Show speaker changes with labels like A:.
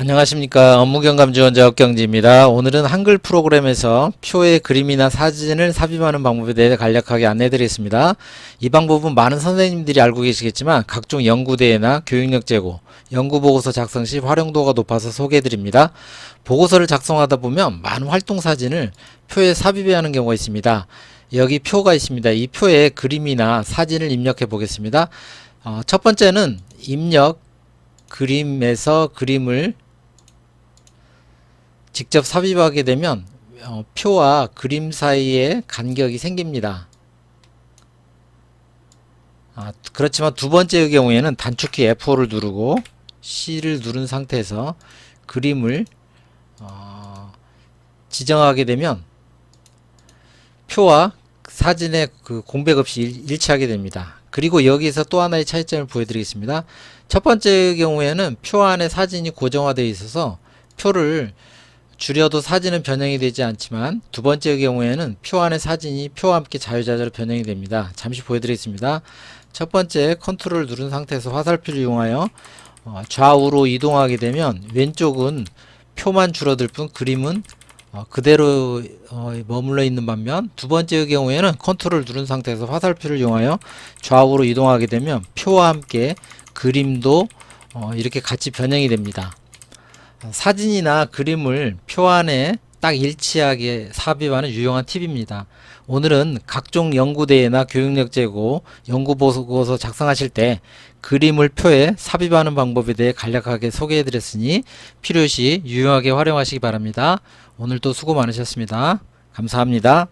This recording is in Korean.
A: 안녕하십니까 업무경감 지원자 옥경지입니다. 오늘은 한글 프로그램에서 표의 그림이나 사진을 삽입하는 방법에 대해 간략하게 안내드리겠습니다. 이 방법은 많은 선생님들이 알고 계시겠지만 각종 연구대회나 교육력 제고, 연구보고서 작성 시 활용도가 높아서 소개해드립니다. 보고서를 작성하다 보면 많은 활동 사진을 표에 삽입해야 하는 경우가 있습니다. 여기 표가 있습니다. 이 표에 그림이나 사진을 입력해 보겠습니다. 어, 첫 번째는 입력 그림에서 그림을 직접 삽입하게 되면 어, 표와 그림 사이에 간격이 생깁니다. 아, 그렇지만 두 번째의 경우에는 단축키 F5를 누르고 C를 누른 상태에서 그림을 어, 지정하게 되면 표와 사진의 그 공백 없이 일, 일치하게 됩니다. 그리고 여기서 또 하나의 차이점을 보여드리겠습니다. 첫 번째 경우에는 표 안에 사진이 고정화되어 있어서 표를 줄여도 사진은 변형이 되지 않지만 두 번째 경우에는 표 안에 사진이 표와 함께 자유자재로 변형이 됩니다. 잠시 보여드리겠습니다. 첫 번째 컨트롤 누른 상태에서 화살표를 이용하여 어, 좌우로 이동하게 되면 왼쪽은 표만 줄어들 뿐 그림은 어, 그대로 어, 머물러 있는 반면 두 번째 경우에는 컨트롤 누른 상태에서 화살표를 이용하여 좌우로 이동하게 되면 표와 함께 그림도 어, 이렇게 같이 변형이 됩니다. 사진이나 그림을 표 안에 딱 일치하게 삽입하는 유용한 팁입니다. 오늘은 각종 연구대회나 교육력 제고, 연구보고서 작성하실 때 그림을 표에 삽입하는 방법에 대해 간략하게 소개해 드렸으니 필요시 유용하게 활용하시기 바랍니다. 오늘도 수고 많으셨습니다. 감사합니다.